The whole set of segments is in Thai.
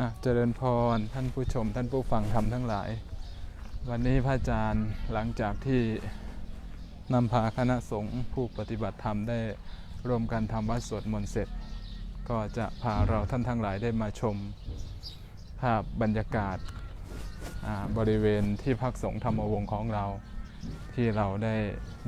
อะเจริญพรท่านผู้ชมท่านผู้ฟังธรรมทั้งหลาย วันนี้พระอาจารย์หลังจากที่นำพาคณะสงฆ์ผู้ปฏิบัติธรรมได้รวมกันทำวัดสวดมนต์เสร็จ ก็จะพาเราท่านทั้งหลายได้มาชมภาพบรรยากาศบริเวณที่พักสงฆ์ธรรมวงศ์ของเรา ที่เราได้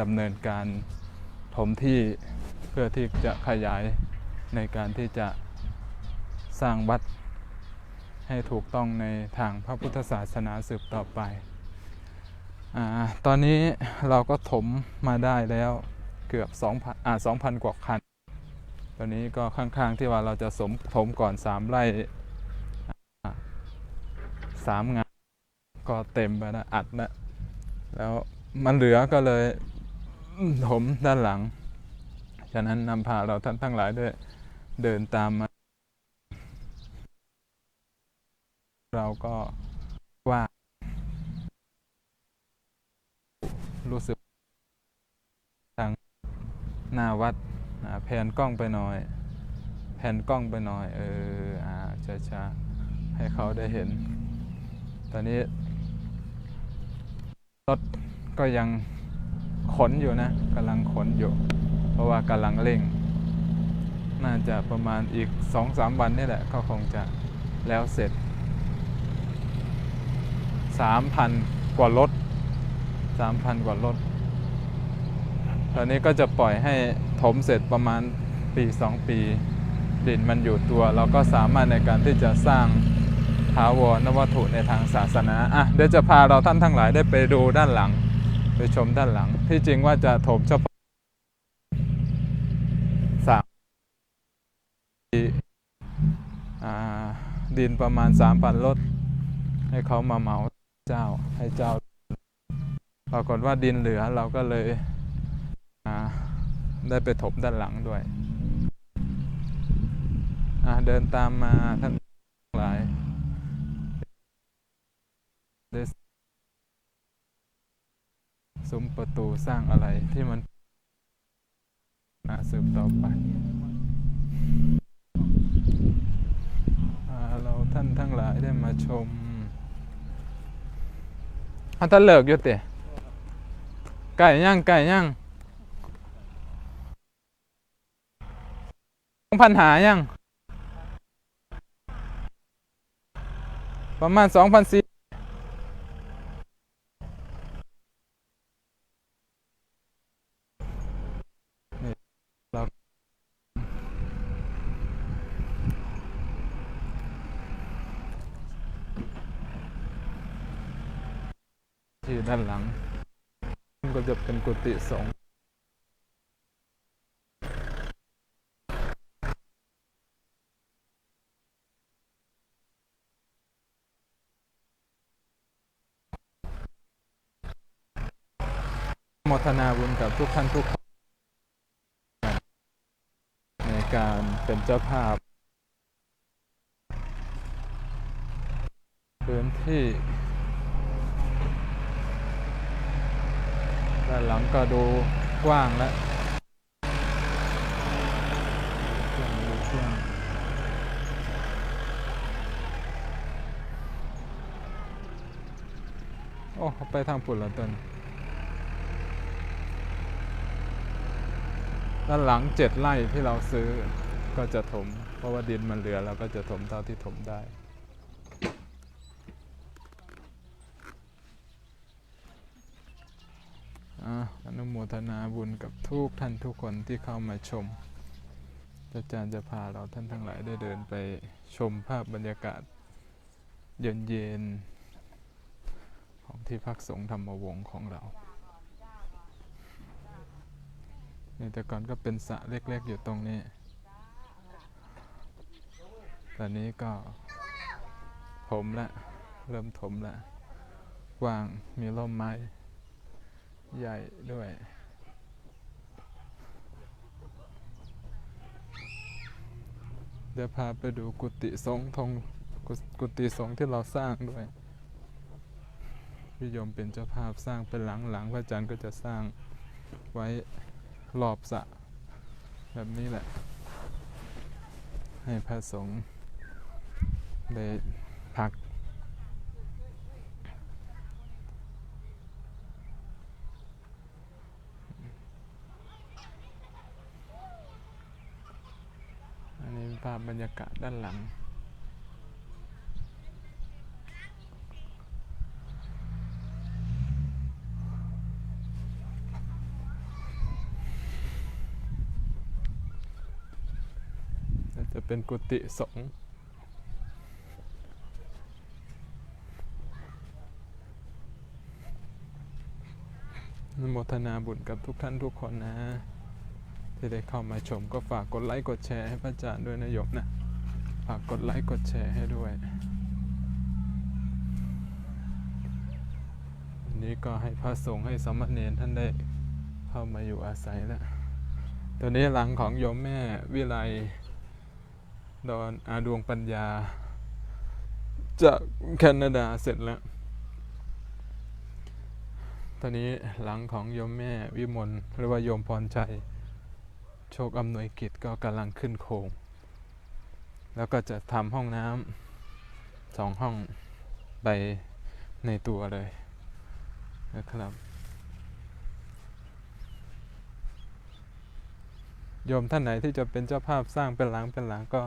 ดำเนินการถมที่เพื่อที่จะขยายในการที่จะสร้างวัด ให้ถูกต้องในทางพระพุทธศาสนาสืบต่อไปอตอนนี้เราก็ถมมาได้แล้วเกือบ2,000อ่า2,000 กว่าคัน ตอนนี้ก็ข้างๆที่ว่าเราจะสมถมก่อน 3 ไร่สามงานก็เต็มไปแล้วอัดแล้วแล้วมันเหลือก็เลยถมด้านหลัง ฉะนั้นนำพาเราท่านทั้งหลายด้วยเดินตามมา เราก็ว่า รู้สึก ทางหน้าวัดแผนกล้องไปหน่อย แผนกล้องไปหน่อย เอออ่าช้าๆให้เขาได้เห็น ตอนนี้ รถก็ยังขนอยู่นะกำลังขนอยู่ เพราะว่ากำลังเร่ง น่าจะประมาณอีกสองสามวันนี่แหละ ก็คงจะแล้วเสร็จ สามพันกว่ารถสามพันกว่ารถ ตอนนี้ก็จะปล่อยให้ถมเสร็จประมาณปีสองปี ดินมันอยู่ตัว เราก็สามารถในการที่จะสร้างถาวรนวัตถุในทางศาสนา อะ เดี๋ยวจะพาเราท่านทั้งหลายได้ไปดูด้านหลัง ไปชมด้านหลัง ที่จริงว่าจะถมเฉพาะสามดินประมาณสามพันรถให้เขามาเหมา เจ้าให้เจ้า ปรากฏว่าดินเหลือเราก็เลยได้ไปถมด้านหลังด้วย เดินตามมาท่านทั้งหลายได้ซุ้มประตูสร้างอะไรที่มันอะสืบต่อไปอเราท่านทั้งหลายได้มาชม อันทะเลิกอยู่เตะไก่ย่างไก่ย่างสองพันหาย่างประมาณสองพันสี่ ด้านหลังก็จะเป็นกุฏิสงฆ์มทนาบุญกับทุกท่านทุกคนในการเป็นเจ้าภาพพื้นที่ ด้านหลังก็ดูกว้างแล้วกว้างดูกว้างโอ้ไปทางปุ่นแล้วต้นด้านหลังเจ็ดไร่ที่เราซื้อก็จะถม เพราะว่าดินมันเหลือเราก็จะถมเท่าที่ถมได้ อนุโมทนาบุญกับทุกท่านทุกคนที่เข้ามาชม อาจารย์จะพาเราท่านทั้งหลายได้เดินไปชมภาพบรรยากาศเย็นๆของที่พักสงฆ์ธรรมวงศ์ของเรานี่แต่ก่อนก็เป็นสระเล็กๆอยู่ตรงนี้ ตอนนี้ก็ถมล้วเริ่มถมล้วกว้างมีร่มไม้ ใหญ่ด้วย เดี๋ยวพาไปดูกุฏิสงฆ์ทงกุกุฏิสงฆ์ที่เราสร้างด้วยพี่ยมเป็นเจ้าภาพสร้างเป็นหลังหลังพระอาจารย์ก็จะสร้างไว้รอบสระแบบนี้แหละ ให้พระสงฆ์ได้พัก อันนี้เป็น ภาพบรรยากาศด้านหลังน่าจะเป็นกุฏิสงฆ์อนุโมทนาบุญกับทุกท่านทุกคนนะ ที่ได้เข้ามาชมก็ฝากกดไลค์กดแชร์ให้พระอาจารย์ด้วยนะโยมนะ ฝากกดไลค์กดแชร์ให้ด้วยวันนี้ก็ให้พระสงฆ์ให้สามเณรท่านได้เข้ามาอยู่อาศัยแล้วตัวนี้หลังของโยมแม่วิไลดอนอาดวงปัญญา จากแคนาดาเสร็จแล้ว ตอนนี้หลังของโยมแม่วิมลหรือว่าโยมพรชัย โชคอำนวยกิจก็กำลังขึ้นโครงแล้วก็จะทำห้องน้ำสองห้องไปในตัวเลยนะครับโยมท่านไหนที่จะเป็นเจ้าภาพสร้างเป็นหลังเป็นหลังก็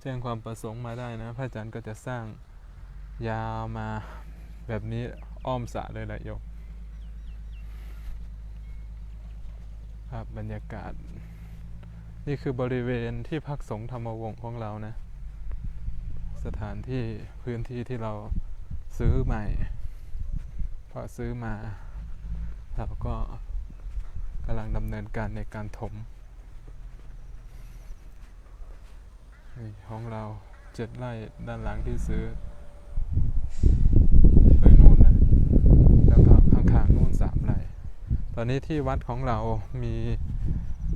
แจ้งความประสงค์มาได้นะ พระอาจารย์ก็จะสร้างยาวมาแบบนี้อ้อมสะเลยแหละโยมครับบรรยากาศ นี่คือบริเวณที่พักสงฆ์ธรรมวงศ์ของเรานะ สถานที่พื้นที่ที่เราซื้อใหม่ พอซื้อมา เราก็กำลังดำเนินการในการถมของเราเจ็ดไร่ด้านหลังที่ซื้อ ไปนู่นนะแล้วก็ข้างๆนู่นสามไร่ ตอนนี้ที่วัดของเรามี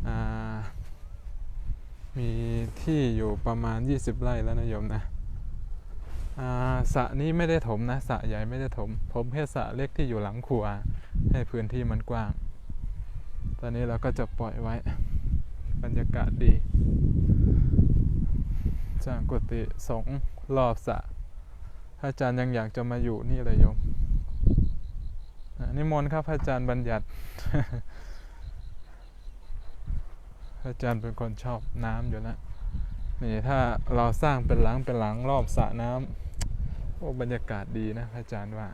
อ่า มีที่อยู่ประมาณ 20 ไร่แล้วนะโยมนะสระนี้ไม่ได้ถมนะสระใหญ่ไม่ได้ถม ผมแค่สระเล็กที่อยู่หลังครัว ให้พื้นที่มันกว้าง ตอนนี้เราก็จะปล่อยไว้ บรรยากาศดีสร้างกุฏิสงรอบสระพระอาจารย์ยังอยากจะมาอยู่นี่เลยโยมอะนิมนต์ครับพระอาจารย์บัญญัติ ระอาจารย์เป็นคนชอบน้ำอยู่แล้วนี่ถ้าเราสร้างเป็นหลังเป็นหลังรอบสระน้ำโอ้บรรยากาศดีนะพระอาจารย์ว่า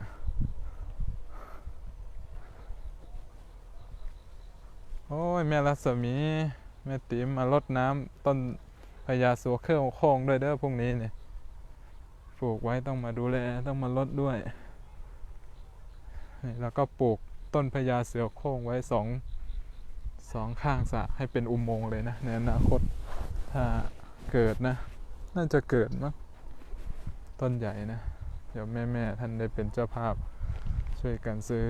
โอ้ยแม่รัศมีแม่ติ๋มมารดน้ำต้นพญาสัวเครื่องโค้งด้วยเด้อพรุ่งนี้เนี่ยปลูกไว้ต้องมาดูแลต้องมาลดด้วยแล้วก็ปลูกต้นพญาเสือโค้งไว้สอง สองข้างสระให้เป็นอุโมงค์เลยนะ ในอนาคตถ้าเกิดนะ น่าจะเกิดมั้งต้นใหญ่นะ เดี๋ยวแม่แม่ๆท่านได้เป็นเจ้าภาพช่วยกันซื้อ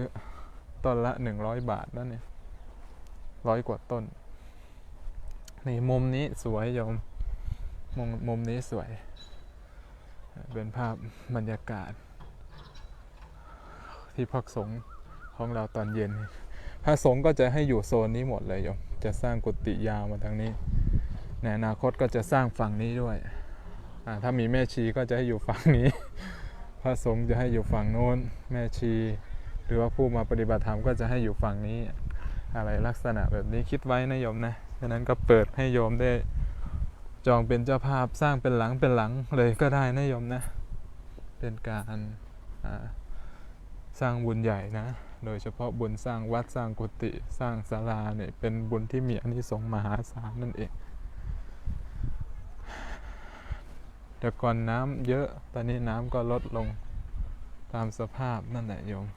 ต้นละหนึ่งร้อยบาทแล้วเนี่ยร้อยกว่าต้น นี่มุมนี้สวยโยมมุมมุมนี้สวย เป็นภาพบรรยากาศ ที่พักสงของเราตอนเย็น พระสงฆ์ก็จะให้อยู่โซนนี้หมดเลยโยม จะสร้างกุฏิยาวมาทางนี้ ในอนาคตก็จะสร้างฝั่งนี้ด้วย ถ้ามีแม่ชีก็จะให้อยู่ฝั่งนี้ พระสงฆ์จะให้อยู่ฝั่งโน้น แม่ชี หรือว่าผู้มาปฏิบัติธรรมก็จะให้อยู่ฝั่งนี้ อะไรลักษณะแบบนี้คิดไว้นะโยมนะฉะนั้นก็เปิดให้โยมได้จองเป็นเจ้าภาพสร้างเป็นหลังเป็นหลังเลยก็ได้นะโยมนะ เป็นการสร้างบุญใหญ่นะ โดยเฉพาะบุญสร้างวัดสร้างกุฏิสร้างศาลาเนี่ยเป็นบุญที่มีอานิสงส์มหาศาลนั่นเอง แต่ก่อนน้ำเยอะตอนนี้น้ำก็ลดลงตามสภาพนั่นแหละโยม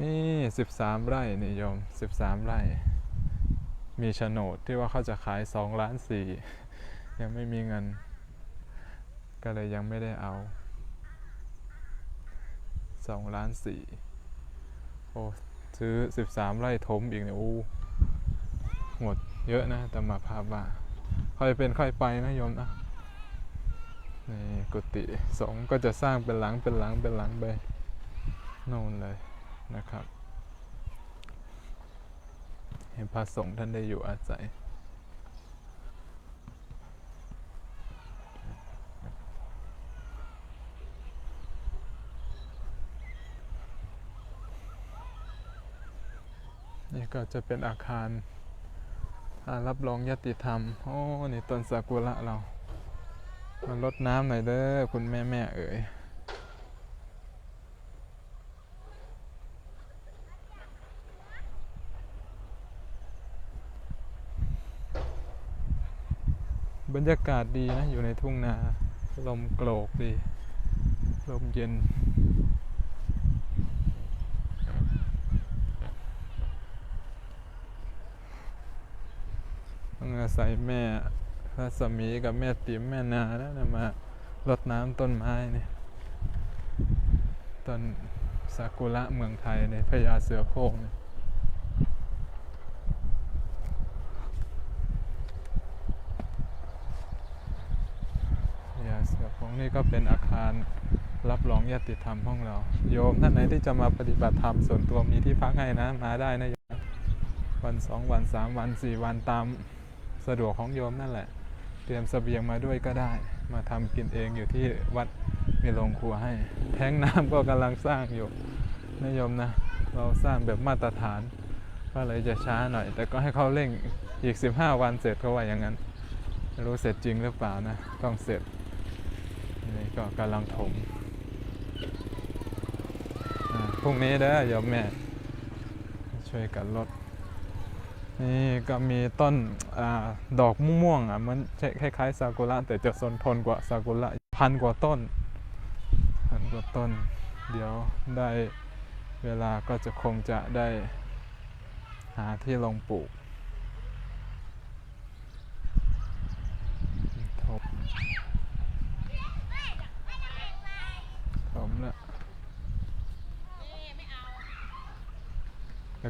นี่ 13 ไร่นี่โยม 13 ไร่ มีโฉนดที่ว่าเขาจะขาย 2 ล้านสี่ยังไม่มีเงิน ก็เลยยังไม่ได้เอา 2 ล้านสี่ โอ้ซื้อ 13 ไร่ถมอีกเนี่ยโอ้หมดเยอะนะแต่มาภาพว่าค่อยเป็นค่อยไปนะโยมนะนี่กุฏิสงก็จะสร้างเป็นหลังเป็นหลังเป็นหลังไปโน่นเลยนะครับ เห็นพระสงฆ์ท่านได้อยู่อาศัย ก็จะเป็นอาคารรับรองยติธรรม โอ้นี่ต้นซากุระเรามาลดน้ำหน่อยเด้อคุณแม่แม่เอ๋ยบรรยากาศดีนะ อยู่ในทุ่งนา ลมโกรกดี ลมเย็น ต้องอาศัยแม่รัศมีกับแม่ติ๋มแม่นาแล้วนะมารดน้ำต้นไม้เนี่ยต้นซากุระเมืองไทยในพญาเสือโคร่งเนี่ยพญาเสือโค้งนี่ก็เป็นอาคารรับรองญาติธรรมของเรา โยมท่านไหนที่จะมาปฏิบัติธรรมส่วนตัวมีที่พักให้นะ มาได้นะโยมวันสองวันสามวันสี่วันตาม สะดวกของโยมนั่นแหละ เตรียมเสบียงมาด้วยก็ได้ มาทำกินเองอยู่ที่วัดมีโรงครัวให้ แท้งน้ำก็กำลังสร้างอยู่นะโยมนะ เราสร้างแบบมาตรฐาน ก็เลยจะช้าหน่อย แต่ก็ให้เขาเร่งอีก 15 วันเสร็จเขาว่าอย่างนั้นไม่รู้เสร็จจริงหรือเปล่านะ ต้องเสร็จนี่ก็กำลังถมพรุ่งนี้เด้อโยมแม่ ช่วยกันลด นี่ก็มีต้นอดอกม่วงอะมันคล้ายๆซากุระแต่จะสนทนกว่าซากุระพันกว่าต้น พันกว่าต้น เดี๋ยวได้เวลาก็จะคงจะได้หาที่ลงปลูกถมถมแล้ว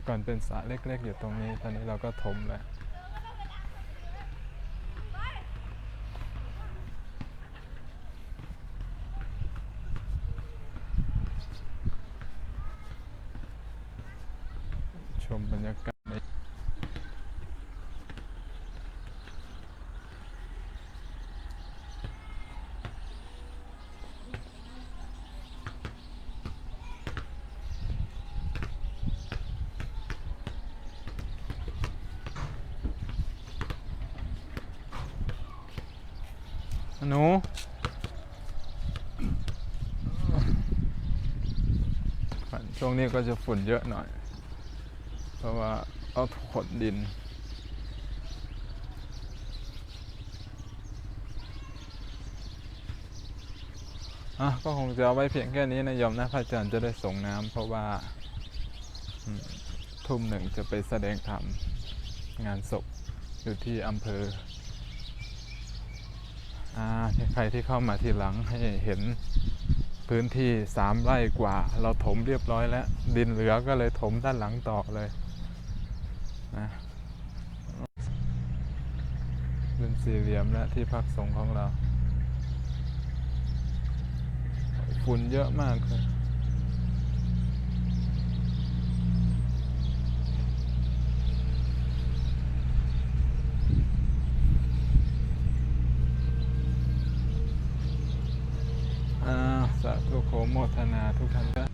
แต่ก่อนเป็นสระเล็กๆ อยู่ตรงนี้ ตอนนี้เราก็ถมแล้ว ชมบรรยากาศใน หนูช่วงนี้ก็จะฝุ่นเยอะหน่อย เพราะว่าเอาขนดิน อะ ก็คงจะเอาไว้เพียงแค่นี้นะโยมนะพระอาจารย์จะได้ส่งน้ำเพราะว่าทุ่มหนึ่งจะไปแสดงธรรมงานศพอยู่ที่อำเภอ ใครที่เข้ามาทีหลังให้เห็นพื้นที่สามไร่กว่า เราถมเรียบร้อยแล้ว ดินเหลือก็เลยถมด้านหลังต่อเลยนะเป็นสี่เหลี่ยมและที่พักสงของเรา ฝุ่นเยอะมากเลย ขอโขโมทนาทุกท่านนะ